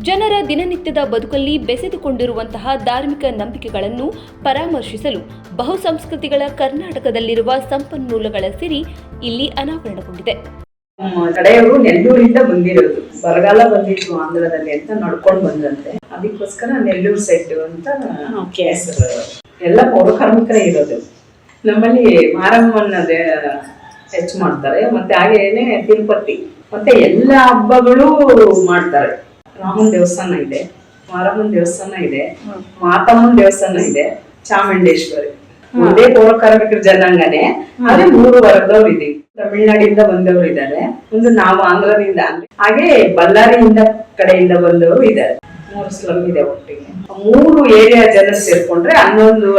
ಜನರ ದಿನನಿತ್ಯದ ಬದುಕಲ್ಲಿ ಬೆಸೆದುಕೊಂಡಿರುವಂತಹ ಧಾರ್ಮಿಕ ನಂಬಿಕೆಗಳನ್ನು ಪರಾಮರ್ಶಿಸಲು ಬಹುಸಂಸ್ಕೃತಿಗಳ ಕರ್ನಾಟಕದಲ್ಲಿರುವ ಸಂಪನ್ಮೂಲಗಳ ಸಿರಿ ಇಲ್ಲಿ ಅನಾವರಣಗೊಂಡಿದೆ. ಕಡೆಯವರು ನೆಲ್ಲೂರಿಂದ ಬಂದಿರೋದು. ಬರಗಾಲ ಬಂದಿತ್ತು ಆಂಧ್ರದಲ್ಲಿ ಅಂತ ನಡ್ಕೊಂಡು ಬಂದಂತೆ ಅದಕ್ಕೋಸ್ಕರ ನೆಲ್ಲೂರು ಸೆಟ್ ಅಂತ ಹೆಸರು. ಎಲ್ಲ ಪೌರಕಾರ್ಮಿಕರೇ ಇರೋದು. ನಮ್ಮಲ್ಲಿ ಮಾರಮ್ಮನ ಹೆಚ್ಚು ಮಾಡ್ತಾರೆ. ಮತ್ತೆ ಹಾಗೇನೆ ತಿರುಪತಿ. ಮತ್ತೆ ಎಲ್ಲ ಹಬ್ಬಗಳು ಮಾಡ್ತಾರೆ. ರಾಮನ ದೇವಸ್ಥಾನ ಇದೆ ಮಾರಮ್ಮನ್ ದೇವಸ್ಥಾನ ಇದೆ ಮಾತಮ್ಮನ ದೇವಸ್ಥಾನ ಇದೆ ಚಾಮುಂಡೇಶ್ವರಿ. ಒಂದೇ ಪೌರಕಾರ್ಮಿಕರ ಜನಾಂಗನೇ ಅದೇ ಮೂರು ವರ್ಗದವ್ರು ಇದೀವಿ ತಮಿಳ್ನಾಡಿಂದ ಬಂದವರು ಇದ್ದಾರೆ ಒಂದು ನಾವು ಆಂಧ್ರದಿಂದ ಹಾಗೆ ಬಳ್ಳಾರಿಯಿಂದ ಕಡೆಯಿಂದ ಬಂದವರು ಇದ್ದಾರೆ. ಮೂರು ಸ್ಲಮ್ ಇದೆ ಒಟ್ಟಿಗೆ. ಮೂರು ಏರಿಯಾ ಜನ ಸೇರ್ಕೊಂಡ್ರೆ ಹನ್ನೊಂದು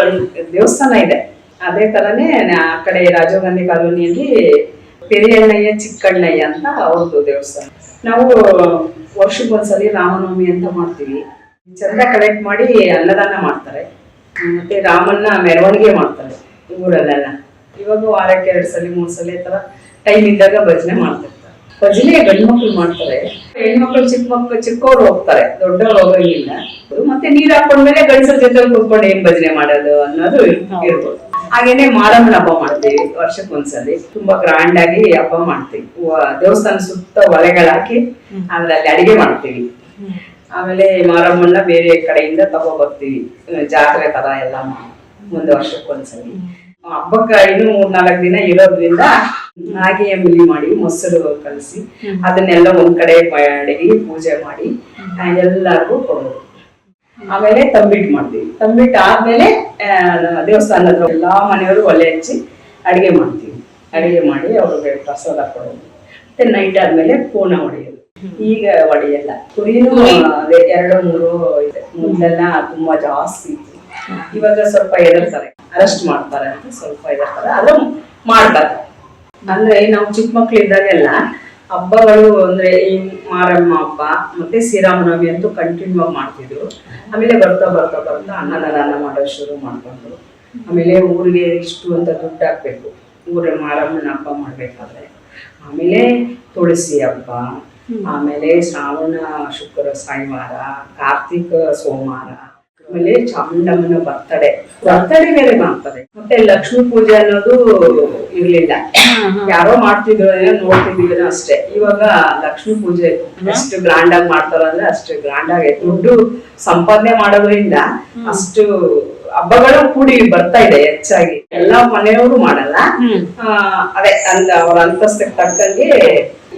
ದೇವಸ್ಥಾನ ಇದೆ. ಅದೇ ತರನೇ ಆ ಕಡೆ ರಾಜೀವ್ ಗಾಂಧಿ ಕಾಲೋನಿಯಲ್ಲಿ ಪೆರಿಯಣ್ಣಯ್ಯ ಚಿಕ್ಕಣ್ಣಯ್ಯ ಅಂತ ಅವ್ರದ್ದು ದೇವಸ್ಥಾನ. ನಾವು ವರ್ಷಕ್ಕೊಂದ್ಸಲಿ ರಾಮನವಮಿ ಅಂತ ಮಾಡ್ತೀವಿ. ಚಂದ ಕಲೆಕ್ಟ್ ಮಾಡಿ ಅನ್ನದಾನ ಮಾಡ್ತಾರೆ. ಮತ್ತೆ ರಾಮನ್ನ ಮೆರವಣಿಗೆ ಮಾಡ್ತಾರೆ ಊರಲ್ಲೆಲ್ಲ. ಇವಾಗ ವಾರಕ್ಕೆ ಎರಡ್ ಸಲ, ಮೂರು ಸಲ ತರ ಟೈಮ್ ಇದ್ದಾಗ ಭಜನೆ ಮಾಡ್ತಿರ್ತಾರೆ. ಭಜನೆ ಗಂಡು ಮಕ್ಳು ಮಾಡ್ತಾರೆ. ಹೆಣ್ಮಕ್ಳು ಚಿಕ್ಕ ಮಕ್ಳು ಚಿಕ್ಕವ್ರು ಹೋಗ್ತಾರೆ. ದೊಡ್ಡವ್ರು ಹೋಗಂಗಿಲ್ಲ. ಮತ್ತೆ ನೀರ್ ಹಾಕೊಂಡ್ಮೇಲೆ ಗಂಡಸರ ಜೊತೆ ಕೂತ್ಕೊಂಡು ಏನ್ ಭಜನೆ ಮಾಡೋದು ಅನ್ನೋದು ಇರ್- ಇರ್ಬೋದು. ಹಾಗೇನೆ ಮಾರಮ್ಮನ ಹಬ್ಬ ಮಾಡ್ತೀವಿ ವರ್ಷಕ್ಕೊಂದ್ಸಲಿ. ತುಂಬಾ ಗ್ರ್ಯಾಂಡ್ ಆಗಿ ಹಬ್ಬ ಮಾಡ್ತೀವಿ. ದೇವಸ್ಥಾನ ಸುತ್ತ ಒಲೆಗಳಾಕಿ ಅದ್ರಲ್ಲಿ ಅಡಿಗೆ ಮಾಡ್ತೀವಿ. ಆಮೇಲೆ ಮಾರಮ್ಮನ್ನ ಬೇರೆ ಕಡೆಯಿಂದ ತಗೋ ಬರ್ತೀವಿ ಜಾತ್ರೆ ತರ ಎಲ್ಲ ಮಾಡಿ ಒಂದು ವರ್ಷಕ್ಕೊಂದ್ಸಲಿ. ಹಬ್ಬಕ್ಕ ಇನ್ನು ಮೂರ್ನಾಲ್ಕು ದಿನ ಇರೋದ್ರಿಂದ ಹಾಗೆ ಮಿಲಿ ಮಾಡಿ ಮೊಸರು ಕಲಸಿ ಅದನ್ನೆಲ್ಲ ಒಂದ್ ಕಡೆ ಅಡಿಗೆ ಪೂಜೆ ಮಾಡಿ ಎಲ್ಲಾರ್ಗೂ ಕೊಡೋದು. ಆಮೇಲೆ ತಂಬಿಟ್ಟು ಮಾಡ್ತೀವಿ. ತಂಬಿಟ್ಟು ಆದ್ಮೇಲೆ ದೇವಸ್ಥಾನದ ಎಲ್ಲಾ ಮನೆಯವರು ಒಲೆ ಹಚ್ಚಿ ಅಡಿಗೆ ಮಾಡ್ತೀವಿ. ಅಡಿಗೆ ಮಾಡಿ ಅವ್ರಿಗೆ ಪ್ರಸಾದ ಕೊಡೋದು. ಮತ್ತೆ ನೈಟ್ ಆದ್ಮೇಲೆ ಪೂನ ಹೊಡೆಯೋದು ಈಗ ಒಡೆಯಲ್ಲ. ಕುರಿನೂ ಅದೇ ಎರಡು, ಮೂರು ಇದೆ. ಮುಂದೆಲ್ಲ ತುಂಬಾ ಜಾಸ್ತಿ ಇತ್ತು. ಇವಾಗ ಸ್ವಲ್ಪ ಎದರ್ತಾರೆ ಅರೆಸ್ಟ್ ಮಾಡ್ತಾರೆ ಅಂತ ಸ್ವಲ್ಪ ಎದರ್ತಾರೆ ಅದ್ರ ಮಾಡ್ತಾರೆ. ಅಂದ್ರೆ ನಾವು ಚಿಕ್ಕ ಮಕ್ಳು ಇದ್ದಾಗೆಲ್ಲ ಹಬ್ಬಗಳು ಅಂದ್ರೆ ಈ ಮಾರಮ್ಮ ಹಬ್ಬ ಮತ್ತೆ ಶ್ರೀರಾಮನವಮಿ ಅಂತೂ ಕಂಟಿನ್ಯೂ ಆಗಿ ಮಾಡ್ತಿದ್ರು. ಆಮೇಲೆ ಬರ್ತಾ ಬರ್ತಾ ಬರ್ತಾ ಅನ್ನದಾನ ಮಾಡೋದು ಶುರು ಮಾಡ್ಕೊಂಡ್ರು. ಆಮೇಲೆ ಊರಿಗೆ ಇಷ್ಟು ಅಂತ ದುಡ್ಡು ಹಾಕ್ಬೇಕು. ಊರ ಮಾರಮ್ಮನ ಹಬ್ಬ ಮಾಡ್ಬೇಕಾದ್ರೆ. ಆಮೇಲೆ ತುಳಸಿ ಹಬ್ಬ ಆಮೇಲೆ ಶ್ರಾವಣ ಶುಕ್ರ ಶನಿವಾರ ಕಾರ್ತಿಕ ಸೋಮವಾರ ಆಮೇಲೆ ಚಾಮುಂಡಮ್ಮನ ಬರ್ತಡೆ. ಬರ್ತಡೆ ಮೇಲೆ ಮಾಡ್ತಾರೆ. ಮತ್ತೆ ಲಕ್ಷ್ಮೀ ಪೂಜೆ ಅನ್ನೋದು ಇರ್ಲಿಲ್ಲ. ಯಾರೋ ಮಾಡ್ತಿದ್ರು ನೋಡ್ತಿದ್ರು ಅಷ್ಟೇ. ಇವಾಗ ಲಕ್ಷ್ಮೀ ಪೂಜೆ ಎಷ್ಟು ಗ್ರಾಂಡ್ ಆಗಿ ಮಾಡ್ತಾರ ಅಂದ್ರೆ ಅಷ್ಟು ಗ್ರಾಂಡ್ ಆಗಿ ದುಡ್ಡು ಸಂಪಾದನೆ ಮಾಡೋದ್ರಿಂದ ಅಷ್ಟು ಹಬ್ಬಗಳು ಕೂಡಿ ಬರ್ತಾ ಇದೆ ಹೆಚ್ಚಾಗಿ. ಎಲ್ಲಾ ಮನೆಯವರು ಮಾಡಲ್ಲ. ಅದೇ ಅಂದ ಅವ್ರ ಅಂತಸ್ತಕ್ಕೆ ತಕ್ಕಂಗೆ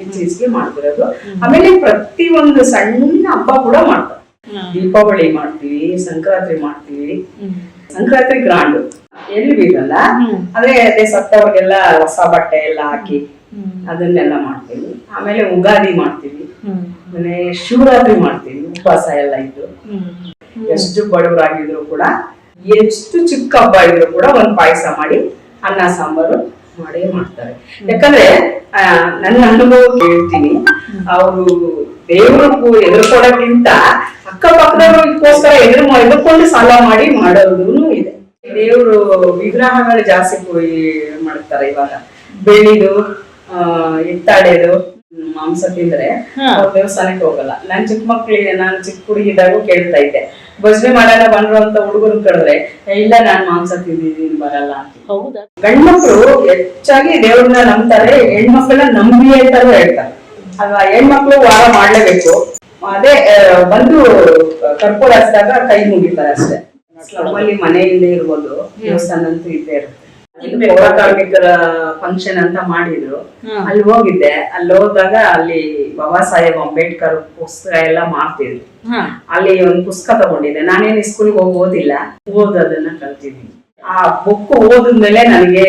ಈಚೀಚೆಗೆ ಮಾಡ್ತಿರೋದು. ಆಮೇಲೆ ಪ್ರತಿ ಒಂದು ಸಣ್ಣ ಹಬ್ಬ ಕೂಡ ಮಾಡ್ತಾರೆ. ದೀಪಾವಳಿ ಮಾಡ್ತೀವಿ ಸಂಕ್ರಾಂತಿ ಮಾಡ್ತೀವಿ. ಸಂಕ್ರಾಂತಿ ಗ್ರಾಂಡ್ ಎಲ್ಲಿ ಬೀಳಲ್ಲ ಆದ್ರೆ ಅದೇ ಸತ್ತವ್ರಿಗೆಲ್ಲ ಹೊಸ ಬಟ್ಟೆ ಎಲ್ಲ ಹಾಕಿ ಅದನ್ನೆಲ್ಲ ಮಾಡ್ತೀವಿ. ಆಮೇಲೆ ಉಗಾದಿ ಮಾಡ್ತೀವಿ. ಆಮೇಲೆ ಶಿವರಾತ್ರಿ ಮಾಡ್ತೀವಿ ಉಪವಾಸ ಎಲ್ಲ ಇದ್ದು. ಎಷ್ಟು ಬಡವರಾಗಿದ್ರು ಕೂಡ ಎಷ್ಟು ಚಿಕ್ಕ ಹಬ್ಬ ಇದ್ರು ಕೂಡ ಒಂದ್ ಪಾಯಸ ಮಾಡಿ ಅನ್ನ ಸಾಂಬಾರು ಮಾಡಿ ಮಾಡ್ತಾರೆ. ಯಾಕಂದ್ರೆ ಆ, ನನ್ನ ಅನುಭವ ಹೇಳ್ತೀನಿ ಅವರು ದೇವ್ರಿಗೂ ಎದುರ್ಕೊಡಕ್ಕಿಂತ ಅಕ್ಕಪಕ್ಕದವ್ರಿಗೋಸ್ಕರ ಎದುರು ಎದುರ್ಕೊಂಡು ಸಾಲ ಮಾಡಿ ಮಾಡೋದು ಇದೆ. ದೇವ್ರು ವಿಗ್ರಹಗಳು ಜಾಸ್ತಿ ಕೋಯಿ ಮಾಡ್ತಾರೆ ಇವಾಗ. ಬೆಳ್ಳಿದು ಆ ಹಿತ್ತಾಳೆದು ಮಾಂಸ ತಿಂದ್ರೆ ಅವ್ರ ದೇವಸ್ಥಾನಕ್ಕೆ ಹೋಗಲ್ಲ. ನಾನ್ ಚಿಕ್ಕ ಮಕ್ಳಿಗೆ ನಾನು ಚಿಕ್ಕ ಹುಡುಗಿದಾಗೂ ಕೇಳ್ತಾ ಇದ್ದೆ. ಭಜನೆ ಮಾಡಲ್ಲ ಬಂದ್ರು ಅಂತ ಹುಡುಗರು ಕಡಿದ್ರೆ ಇಲ್ಲ ನಾನ್ ಮಾಂಸ ತಿಂದಿದ್ದೀನಿ ಬರಲ್ಲ ಅಂತ. ಹೌದಾ? ಗಂಡ್ಮಕ್ಳು ಹೆಚ್ಚಾಗಿ ದೇವ್ರನ್ನ ನಂಬ್ತಾರೆ ಹೆಣ್ಮಕ್ಳನ್ನ ನಂಬಿ ಅಂತಾನು ಹೇಳ್ತಾರೆ. ಅಲ್ವಾ ಹೆಣ್ಮಕ್ಳು ವಾರ ಮಾಡ್ಲೇಬೇಕು. ಅದೇ ಬಂದು ಕರ್ಪೂರ ಹಚ್ಚಿದಾಗ ಕೈ ಮುಗಿತಾರೆ ಅಷ್ಟೇ. ಸ್ಲಮ್ಮಲ್ಲಿ ಮನೆಯಿಂದ ಇರ್ಬೋದು ದೇವಸ್ಥಾನ ಅಂತೂ ಇದ್ದೇ ಇರುತ್ತೆ. ಪೌರ ಕಾರ್ಮಿಕರ ಫಂಕ್ಷನ್ ಅಂತ ಮಾಡಿದ್ರು. ಅಲ್ಲಿ ಹೋಗಿದ್ದೆ. ಅಲ್ಲಿ ಹೋದಾಗ ಅಲ್ಲಿ ಬಾಬಾ ಸಾಹೇಬ್ ಅಂಬೇಡ್ಕರ್ ಪುಸ್ತಕ ಎಲ್ಲ ಮಾಡ್ತಿದ್ರು. ಅಲ್ಲಿ ಒಂದು ಪುಸ್ತಕ ತಗೊಂಡಿದ್ದೆ. ನಾನೇನು ಸ್ಕೂಲ್ಗೆ ಹೋಗಿ ಓದಿಲ್ಲ. ಓದೋದನ್ನ ಕಲ್ತಿದ್ದೀನಿ. ಆ ಬುಕ್ ಓದಿದ್ಮೇಲೆ ನನಗೆ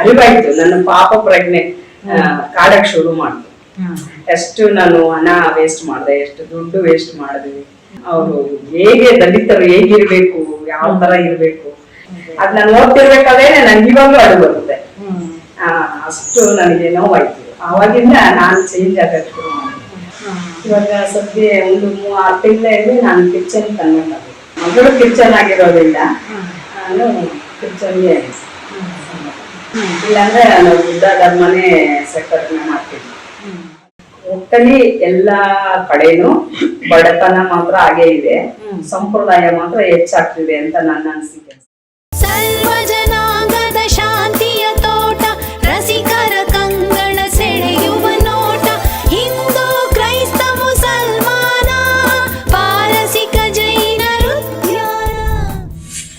ಅರಿವಾಯ್ತು. ನನ್ನ ಪಾಪ ಪ್ರಜ್ಞೆ ಕಾಡಕ್ ಶುರು ಮಾಡ್ತು. ಎಷ್ಟು ನಾನು ಹಣ ವೇಸ್ಟ್ ಮಾಡಿದೆ ಎಷ್ಟು ದುಡ್ಡು ವೇಸ್ಟ್ ಮಾಡಿದೆ. ಅವರು ಹೇಗೆ ದಲಿತರು ಹೇಗಿರ್ಬೇಕು ಯಾವ ತರ ಇರ್ಬೇಕು. ಅದ್ ನಾನು ಓದ್ತಿರ್ಬೇಕಾದ್ರೆ ನನ್ಗೆ ಇವಾಗ್ಲೂ ಅಡು ಬರುತ್ತೆ. ಅಷ್ಟು ನನಗೆ ನೋವಾಯ್ತು. ಅವಾಗಿಂದ ನಾನು ಚೇಂಜ್ ಆಗಕ್ಕೆ ಶುರು ಮಾಡಿದೆ. ಇವಾಗ ಸದ್ಯ ಒಂದು ಮೂವತ್ತು ತಿಂಗಳಲ್ಲಿ ನಾನು ಕಿಚನ್ ಕನ್ವರ್ಟ್ ಆಗಿದೆ ಮಗಳು ಕಿಚನ್ ಆಗಿರೋದ್ರಿಂದ ನಾನು ಕಿಚನ್ಗೆ ಇಲ್ಲಾಂದ್ರೆ ನಾನು ಗುಡ್ಡ ಧರ್ಮನೇ ಸೆಕ್ಟರ್ನ ಮಾಡ್ತೀನಿ ಒಟ್ಟಲ್ಲಿ ಎಲ್ಲಾ ಕಡೆನೂ ಬಡತನ ಮಾತ್ರ ಹಾಗೆ ಇದೆ. ಸಂಪ್ರದಾಯ ಮಾತ್ರ ಹೆಚ್ಚಾಗ್ತಿದೆ ಅಂತ ನನ್ನ ಅನಿಸಿಕೆ.